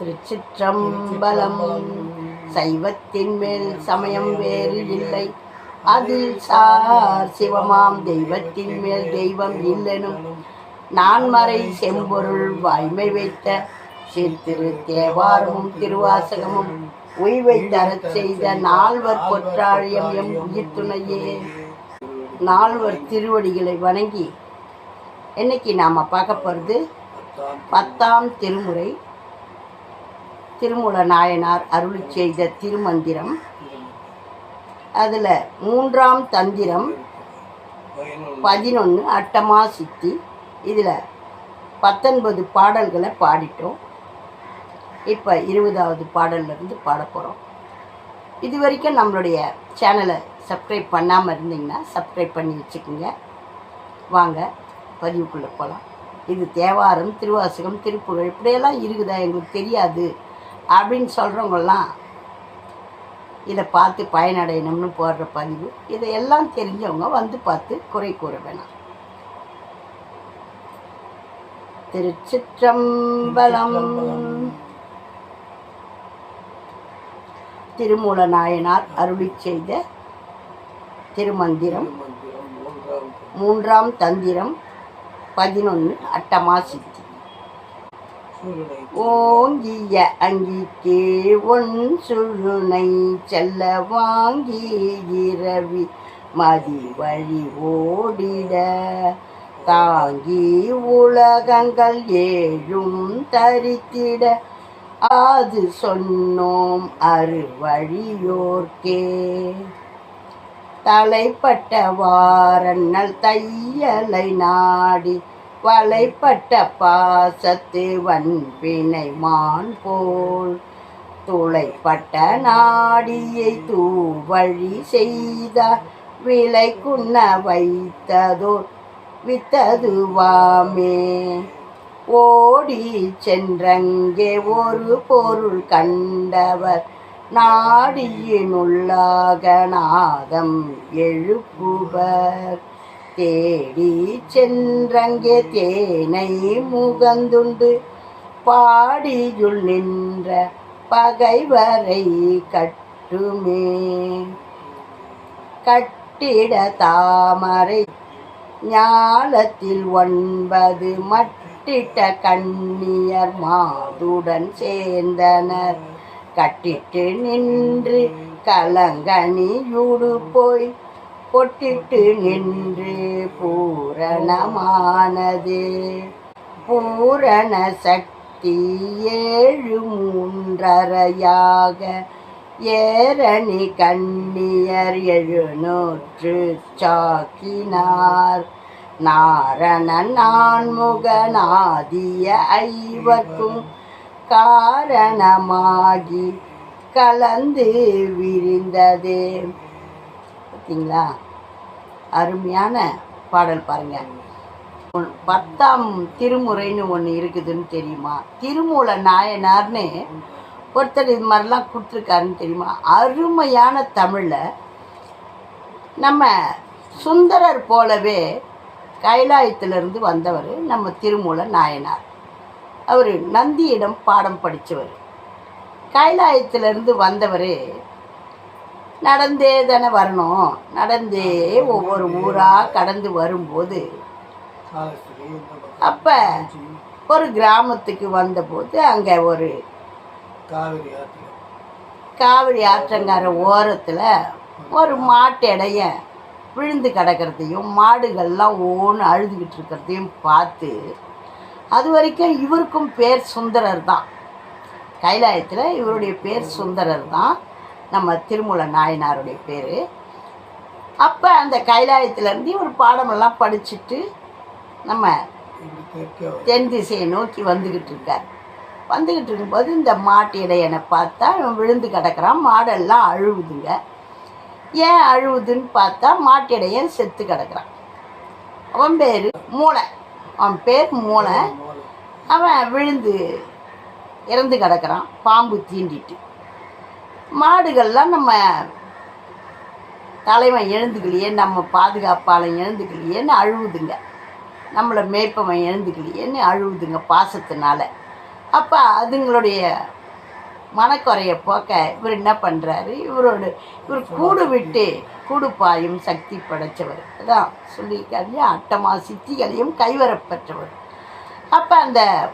திருச்சிற்றம்பலம். சைவத்தின் மேல் சமயம் வேறு இல்லை. அதில் சார் சிவமாம் தெய்வத்தின் மேல் தெய்வம் இல்லெனும். நான்மறை செம்பொருள் வாய்மை வைத்த சீர்திரு தேவாரமும் திருவாசகமும் உய்வை தரச் செய்த நால்வர் பொற்றாழியம் எம் உயிர்த்துணையே. நால்வர் திருவடிகளை வணங்கி இன்னைக்கு நாம் பார்க்க போகிறது பத்தாம் திருமுறை. திருமூல நாயனார் அருளி செய்த திருமந்திரம். அதில் மூன்றாம் தந்திரம் பதினொன்று அட்டமா சித்தி. இதில் பத்தொன்பது பாடல்களை பாடிட்டோம். இப்போ இருபதாவது பாடல்லேருந்து பாட போகிறோம் இது வரைக்கும் நம்மளுடைய சேனலை சப்ஸ்கிரைப் பண்ணாமல் இருந்தீங்கன்னா சப்ஸ்கிரைப் பண்ணி வச்சுக்கோங்க. வாங்க பதிவுக்குள்ளே போகலாம் இது தேவாரம் திருவாசகம் திருப்புகழ் இப்படியெல்லாம் இருக்குதா? எங்களுக்கு தெரியாது. அப்படின்னு சொல்கிறவங்கெல்லாம் இதை பார்த்து பயனடையணும்னு போடுற பதிவு. இதையெல்லாம் தெரிஞ்சவங்க வந்து பார்த்து குறை கூற வேணாம். திருச்சிற்றம்பலம் திருமூல நாயனார் அருளி செய்த திருமந்திரம் மூன்றாம் தந்திரம். பதினொன்று அட்டமா சித்தி. ஓங்கிய அங்கிக்கு ஒன் சுழுனை செல்ல வாங்கி இரவி மதி வழி ஓடிட. தாங்கி உலகங்கள் ஏழும் தரித்திட. அது சொன்னோம் அருவழியோர்க்கே. தலைப்பட்ட வாரண்ணல் தையலை நாடி வலைப்பட்ட பாசத்து வன்பினை மான் போல் துளைப்பட்ட நாடியை தூவழி செய்தார் விலை குன்ன வைத்ததோ வித்ததுவாமே ஓடி சென்றங்கே ஒரு பொருள் கண்டவர் நாடியினுள்ளாக நாதம் எழுப்புவர். தேடி சென்றங்கே தேனை முகந்துண்டு. பாடியுள் நின்ற பகைவரை கட்டுமே. கட்டிட தாமரை ஞாலத்தில் ஒன்பது மட்டிட்ட கண்ணியர் மாதுடன் சேர்ந்தனர். கட்டிட்டு நின்று கலங்கனியூடு போய் பொட்டிட்டு நின்று பூரணமானது. பூரண சக்தி ஏழு மூன்றரையாக. ஏரணி கண்ணியர் எழுநூற்று சாக்கினார். நாரண நான்முகநாதிய ஐவர்க்கும் காரணமாகி கலந்து விரிந்ததே. பார்த்தீங்களா அருமையான பாடல் பாருங்க. பத்தாம் திருமுறைன்னு ஒன்று இருக்குதுன்னு தெரியுமா? திருமூல நாயனார்னு ஒருத்தர் இது மாதிரிலாம் கொடுத்துருக்காருன்னு தெரியுமா? அருமையான தமிழில் நம்ம சுந்தரர் போலவே கைலாயத்திலிருந்து வந்தவர் நம்ம திருமூல நாயனார். அவர் நந்தியிடம் பாடம் படித்தவர் கைலாயத்திலிருந்து வந்தவர் நடந்தே தானே வரணும். நடந்தே ஒவ்வொரு ஊராக கடந்து வரும்போது. அப்போ ஒரு கிராமத்துக்கு வந்தபோது அங்கே ஒரு காவிரி ஆற்றுல ஓரத்தில் ஒரு மாட்டடைய விழுந்து கிடக்கிறதையும் மாடுகள்லாம் ஓன்னு அழுதுகிட்டு இருக்கிறதையும் பார்த்து அது வரைக்கும் இவருக்கும் பேர் சுந்தரர் தான். கைலாயத்தில் இவருடைய பேர் சுந்தரர் தான். நம்ம திருமூல நாயனாருடைய பேர். அப்போ அந்த கைலாயத்திலேருந்து இவர் பாடமெல்லாம் படிச்சுட்டு நம்ம. தென் திசையை நோக்கி வந்துக்கிட்டு இருக்கார். வந்துக்கிட்டு இருக்கும்போது இந்த மாட்டு இடையனை பார்த்தா இவன் விழுந்து கிடக்குறான் மாடெல்லாம் அழுவுதுங்க. ஏன் அழுவுதுன்னு பார்த்தா மாட்டு இடையன் செத்து கிடக்குறான். அவன் பேர் மூளை. அவன் பேர் மூளை. அவன் விழுந்து இறந்து கிடக்குறான் பாம்பு தீண்டிட்டு. மாடுகள்லாம் நம்ம தலைவன் எழுந்துக்கலையே நம்ம பாதுகாப்பாளன் எழுந்துக்கலையேன்னு அழுவுதுங்க. நம்மளை மேய்ப்பவன் எழுந்துக்கலையேன்னு அழுவுதுங்க பாசத்தினால. அப்போ அதுங்களுடைய மனக்குறைய போக்க இவர் என்ன பண்ணுறாரு இவரோட இவர் கூடு விட்டு கூடு பாயும் சக்தி படைச்சவர். அதான் சொல்லியிருக்காரு அட்டமா சித்திகளையும் கைவரப்பெற்றவர். அப்போ அந்த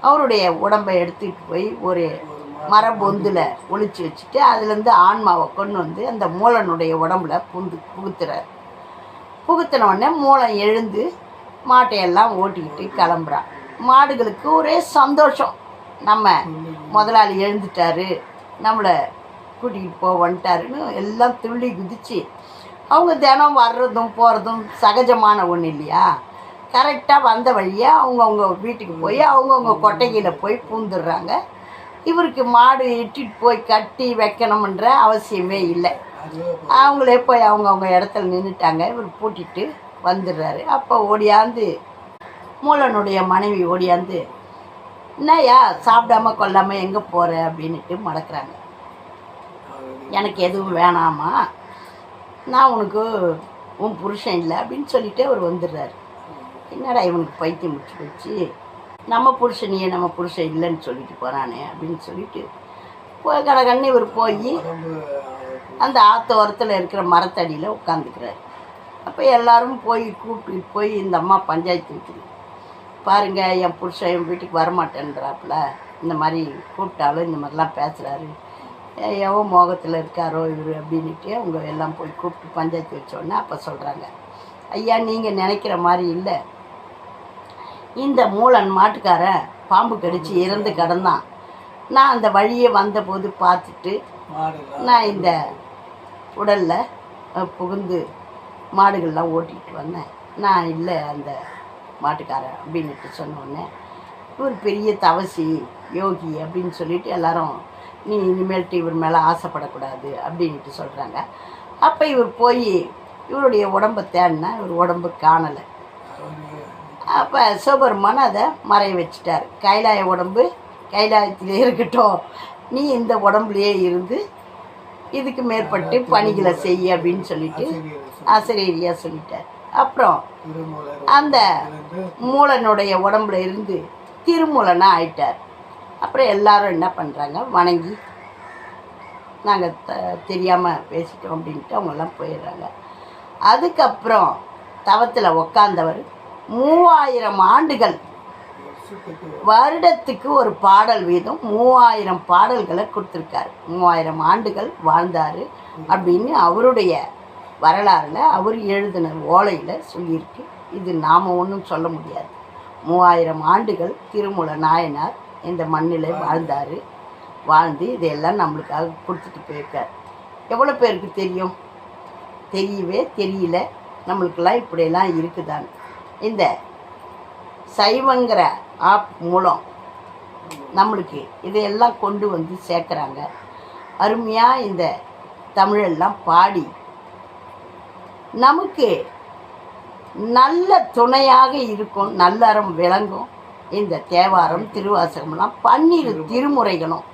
அவருடைய உடம்பை எடுத்துகிட்டு போய் ஒரு மரபொந்தில் ஒழிச்சு வச்சுட்டு அதுலேருந்து ஆன்மாவை கொண்டு வந்து அந்த மூலனுடைய உடம்புல புந்து புகுத்துறார். புகுத்தின உடனே மூலம் எழுந்து மாட்டையெல்லாம் ஓட்டிக்கிட்டு கிளம்புறான் மாடுகளுக்கு ஒரே சந்தோஷம். நம்ம முதலாளி எழுந்துட்டாரு நம்மளை கூட்டிகிட்டு போக வந்துட்டாருன்னு எல்லாம் துள்ளி குதிச்சு அவங்க தினம் வர்றதும் போகிறதும் சகஜமான ஒன்று இல்லையா? கரெக்டாக வந்த வழியாக அவங்கவுங்க வீட்டுக்கு போய் அவங்கவுங்க கொட்டைகையில் போய் பூந்துடுறாங்க. இவருக்கு மாடு இட்டுட்டு போய் கட்டி வைக்கணுமன்ற அவசியமே இல்லை. அவங்களே போய் அவங்கவுங்க இடத்துல நின்றுட்டாங்க இவர் பூட்டிட்டு வந்துடுறாரு. அப்போ ஓடியாந்து மூலனுடைய மனைவி ஓடியாந்து என்னய்யா சாப்பிடாம கொல்லாமல் எங்கே போகிற அப்படின்ட்டு மடக்குறாங்க. எனக்கு எதுவும் வேணாமா நான் உனக்கு உன் புருஷன் இல்லை. அப்படின்னு சொல்லிட்டு அவர் வந்துடுறாரு. என்னடா இவனுக்கு பைத்தியம் முடிச்சு போச்சு? நம்ம புருஷனையே நம்ம புருஷன் இல்லைன்னு சொல்லிட்டு போகிறானே அப்படின்னு சொல்லிட்டு போய் கடகண்ணி இவர் போய் அந்த ஆத்தோரத்தில் இருக்கிற மரத்தடியில் உட்காந்துக்கிறாரு அப்போ எல்லாரும் போய் கூப்பிட்டு போய் இந்த அம்மா பஞ்சாயத்து வைக்குது பாருங்கள் என் புருஷன் என் வீட்டுக்கு வரமாட்டேன்றாப்புல. இந்த மாதிரி கூப்பிட்டாலும் இந்த மாதிரிலாம் பேசுகிறாரு எவ்வளோ மோகத்தில் இருக்காரோ இவர் அப்படின்ட்டு அவங்க எல்லாம் போய் கூப்பிட்டு பஞ்சாயத்து வச்சோடனே அப்போ சொல்கிறாங்க ஐயா நீங்கள் நினைக்கிற மாதிரி இல்லை. இந்த மூலன் மாட்டுக்காரன் பாம்பு கடிச்சு இறந்து கிடந்தான். நான் அந்த வழியே வந்தபோது பார்த்துட்டு நான் இந்த உடலில் புகுந்து மாடுகள்லாம் ஓட்டிகிட்டு வந்தேன். நான் இல்லை அந்த மாட்டுக்காரன் அப்படின்னுட்டு சொன்ன உடனே இவர் பெரிய தவசி யோகி அப்படின்னு சொல்லிட்டு எல்லாரும் நீ இனிமேல்ட்டு இவர் மேலே ஆசைப்படக்கூடாது அப்படின்ட்டு சொல்கிறாங்க அப்போ இவர் போய் இவருடைய உடம்பை தேடினா இவர் உடம்பு காணலை. அப்போ சிவபெருமான் அதை மறைய வச்சுட்டார். கைலாய உடம்பு கைலாயத்திலே இருக்கட்டும். நீ இந்த உடம்புலையே இருந்து இதுக்கு மேற்பட்டு பணிகளை செய்ய அப்படின்னு சொல்லிட்டு ஆசிரியர் ஆசிரியரியா சொல்லிட்டார். அப்புறம் அந்த மூலனுடைய உடம்புல இருந்து திருமூலனா ஆயிட்டார். அப்புறம் எல்லாரும் என்ன பண்ணுறாங்க வணங்கி நாங்கள் த தெரியாமல் பேசிட்டோம் அப்படின்ட்டு அவங்கெல்லாம் போயிடுறாங்க. அதுக்கப்புறம் தவத்தில் உக்காந்தவர் மூவாயிரம் ஆண்டுகள். வருடத்துக்கு ஒரு பாடல் வீதம் மூவாயிரம் பாடல்களை கொடுத்துருக்காரு. மூவாயிரம் ஆண்டுகள் வாழ்ந்தார் அப்படின்னு அவருடைய வரலாறில் அவர் எழுதின ஓலையில் சொல்லியிருக்கு. இது நாம் ஒன்றும் சொல்ல முடியாது. மூவாயிரம் ஆண்டுகள் திருமூல நாயனார் இந்த மண்ணில் வாழ்ந்தார். வாழ்ந்து இதையெல்லாம் நம்மளுக்காக கொடுத்துட்டு போயிருக்கார். எவ்வளோ பேருக்கு தெரியும்? தெரியவே தெரியல. நம்மளுக்கெல்லாம் இப்படியெல்லாம் இருக்குதான்னு. இந்த சைவங்கிற ஆப் மூலம் நம்மளுக்கு இதையெல்லாம் கொண்டு வந்து சேர்க்குறாங்க. அருமையாக இந்த தமிழெல்லாம் பாடி நமக்கு நல்ல துணையாக இருக்கும் நல்லறம் விளங்கும். இந்த தேவாரம் திருவாசகம்லாம் பன்னிரு திருமுறைகளும்.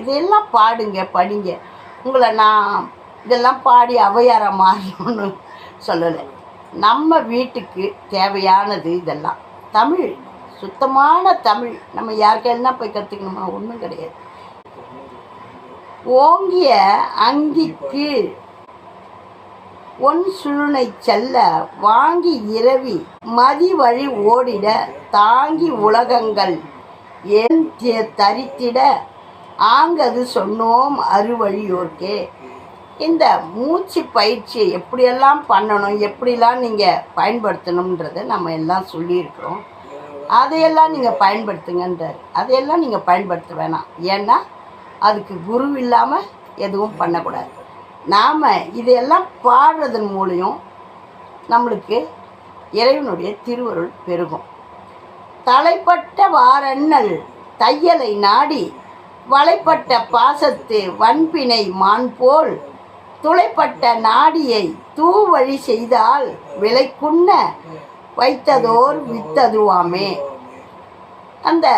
இதையெல்லாம் பாடுங்க படிங்க. உங்களை நான் இதெல்லாம் பாடி அவையாரம் மாறணும்னு சொல்லலை. நம்ம வீட்டுக்கு தேவையானது இதெல்லாம். தமிழ் சுத்தமான தமிழ். நம்ம யாருக்கெல்லாம் போய் கற்றுக்கணுமா ஒன்றும் கிடையாது. ஓங்கிய அங்கி கீழ் ஒன் சுழுனை செல்ல வாங்கி இரவி மதி வழி ஓடிட தாங்கி உலகங்கள் என் தரித்திட. ஆங்கது சொன்னோம் அறுவழியோர்க்கே இந்த மூச்சு பயிற்சி எப்படியெல்லாம் பண்ணணும் எப்படிலாம் நீங்கள் பயன்படுத்தணுன்றதை நம்ம எல்லாம் சொல்லியிருக்கிறோம். அதையெல்லாம் நீங்கள் பயன்படுத்துங்கன்றார். அதையெல்லாம் நீங்கள் பயன்படுத்த வேணாம். ஏன்னா அதுக்கு குரு இல்லாமல் எதுவும் பண்ணக்கூடாது. நாம் இதையெல்லாம் பாடுறதன் மூலியம் நம்மளுக்கு இறைவனுடைய திருவருள் பெருகும். தலைப்பட்ட வாரண்ணல் தையலை நாடி வலைப்பட்ட பாசத்து வன்பினை மான் போல் துளைப்பட்ட நாடியை தூவழி செய்தால் விலைக்குண்ண வைத்ததோர் வித்ததுவாமே. அந்த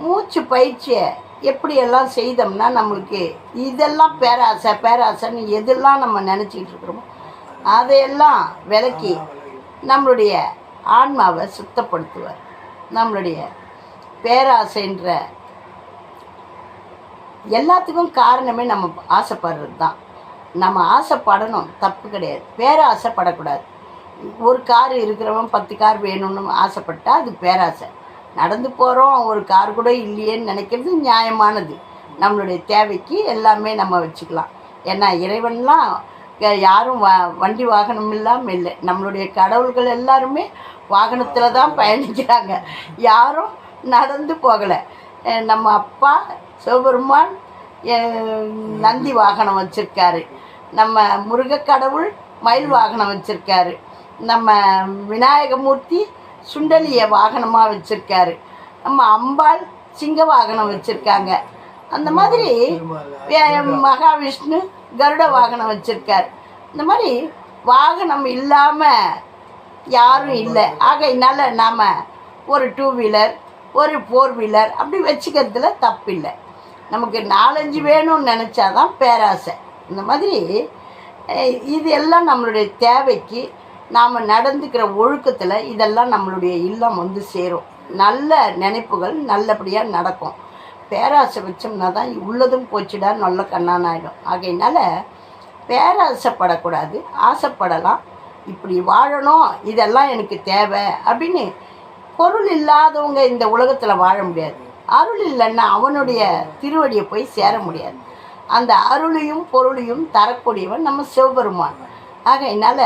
மூச்சு பயிற்சியை எப்படியெல்லாம் செய்தோம்னா நம்மளுக்கு இதெல்லாம் பேராசை பேராசைன்னு எதெல்லாம் நம்ம நினச்சிக்கிட்டு இருக்கிறோமோ அதையெல்லாம் விலக்கி நம்மளுடைய ஆன்மாவை சுத்தப்படுத்துவார். நம்மளுடைய பேராசைன்ற எல்லாத்துக்கும் காரணமே நம்ம ஆசைப்படுறது தான் நம்ம ஆசைப்படணும் தப்பு கிடையாது. பேராசைப்படக்கூடாது ஒரு கார் இருக்கிறவன் பத்து கார் வேணும்னு ஆசைப்பட்டா அது பேராசை. நடந்து போகிறோம் ஒரு கார் கூட இல்லையேன்னு நினைக்கிறது நியாயமானது. நம்மளுடைய தேவைக்கு எல்லாமே நம்ம வச்சுக்கலாம். ஏன்னா இறைவன்லாம் யாரும் வ வண்டி வாகனம் இல்லாமல் இல்லை. நம்மளுடைய கடவுள்கள் எல்லாருமே வாகனத்தில் தான் பயணிக்கிறாங்க. யாரும் நடந்து போகலை. நம்ம அப்பா சிவபெருமான் நந்தி வாகனம் வச்சுருக்காரு. நம்ம முருகக் கடவுள் மயில் வாகனம் வச்சுருக்காரு. நம்ம விநாயகமூர்த்தி சுண்டலியை வாகனமாக வச்சுருக்காரு. நம்ம அம்பாள் சிங்க வாகனம் வச்சுருக்காங்க. அந்த மாதிரி மகாவிஷ்ணு கருட வாகனம் வச்சுருக்கார். இந்த மாதிரி வாகனம் இல்லாமல் யாரும் இல்லை. ஆகையினால நாம் ஒரு டூ வீலர் ஒரு ஃபோர் வீலர் அப்படி வச்சுக்கிறதுல தப்பில்லை. நமக்கு நாலஞ்சு வேணும்னு நினச்சாதான் பேராசை. இந்த மாதிரி இது எல்லாம் நம்மளுடைய தேவைக்கு நாம் நடந்துக்கிற ஒழுக்கத்தில் இதெல்லாம் நம்மளுடைய இல்லம் வந்து சேரும். நல்ல நினைப்புகள் நல்லபடியாக நடக்கும். பேராசை வச்சோம்னா தான் உள்ளதும் போச்சுடா நல்ல கண்ணானாயிடும். ஆகையினால பேராசைப்படக்கூடாது ஆசைப்படலாம். இப்படி வாழணும் இதெல்லாம் எனக்கு தேவை அப்படின்னு பொருள் இல்லாதவங்க இந்த உலகத்தில் வாழ முடியாது. அருள் இல்லைன்னா அவனுடைய திருவடியை போய் சேர முடியாது. அந்த அருளையும் பொருளையும் தரக்கூடியவன் நம்ம சிவபெருமான். ஆகையினால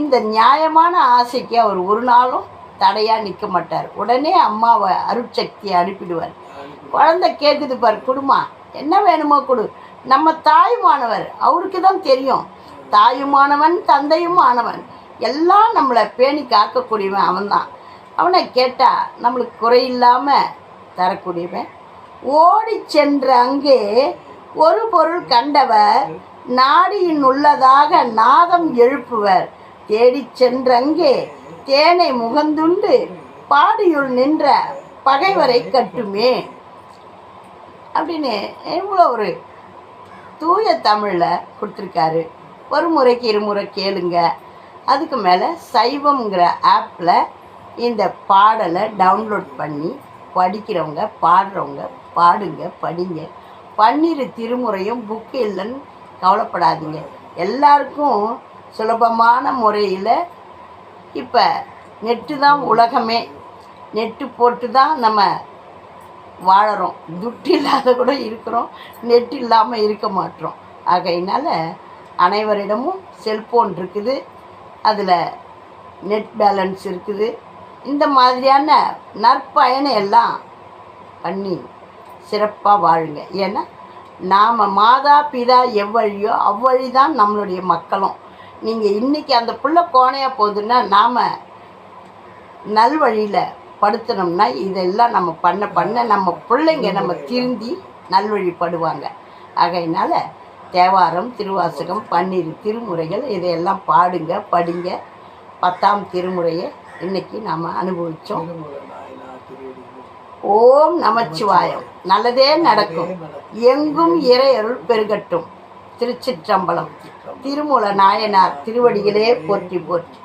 இந்த நியாயமான ஆசைக்கு அவர் ஒரு நாளும் தடையாக நிற்க மாட்டார். உடனே அம்மாவை அருட்சக்தியை அனுப்பிடுவார். குழந்தை கேட்குது பார் குடுமா என்ன வேணுமோ கொடு. நம்ம தாயுமானவர் அவருக்கு தான் தெரியும். தாயுமானவன் தந்தையும் ஆனவன் எல்லாம் நம்மளை பேணி காக்கக்கூடியவன் அவன்தான். அவனை கேட்டால் நம்மளுக்கு குறையில்லாமல் தரக்கூடியவன். ஓடி சென்ற அங்கே ஒரு பொருள் கண்டவர் நாடியின் உள்ளதாக நாதம் எழுப்புவர். தேடி சென்றங்கே தேனை முகந்துண்டு பாடியுள் நின்ற பகைவரை கட்டுமே. அப்படின்னு இவ்வளோ ஒரு தூய தமிழில் கொடுத்துருக்காரு. ஒரு முறைக்கு இருமுறை கேளுங்க. அதுக்கு மேலே சைவம்ங்கிற ஆப்பில் இந்த பாடலை டவுன்லோட் பண்ணி படிக்கிறவங்க பாடுறவங்க பாடுங்க படிங்க. பன்னிரு திருமுறையும் புக்கு இல்லைன்னு கவலைப்படாதீங்க. எல்லாருக்கும் சுலபமான முறையில் இப்போ நெட்டு தான் உலகமே. நெட்டு போட்டு தான் நம்ம வாழறோம். துட்டு இல்லாத கூட இருக்கிறோம். நெட் இல்லாமல் இருக்க மாட்டோம். ஆகையினால் அனைவரிடமும் செல்ஃபோன் இருக்குது. அதில் நெட் பேலன்ஸ் இருக்குது. இந்த மாதிரியான நற்பயனை எல்லாம் பண்ணி சிறப்பாக வாழுங்க. ஏன்னா நாம் மாதா பிதா எவ்வழியோ அவ்வழி தான் நம்மளுடைய மக்களும். நீங்கள் இன்றைக்கி அந்த புள்ள கோணையாக போகுதுன்னா நாம் நல்வழியில் படுத்தணும்னா இதெல்லாம் நம்ம பண்ண பண்ண நம்ம பிள்ளைங்க நம்ம திருந்தி நல்வழிப்படுவாங்க ஆகையினால தேவாரம் திருவாசகம் பன்னிரு திருமுறைகள் இதையெல்லாம் பாடுங்க படிங்க. பத்தாம் திருமுறையை இன்னைக்கு நாம் அனுபவித்தோம். ஓம் நமச்சிவாயம். நல்லதே நடக்கும். எங்கும் இறையருள் பெருகட்டும். திருச்சிற்றம்பலம். திருமூல நாயனார் திருவடிகளே போற்றி போற்றி.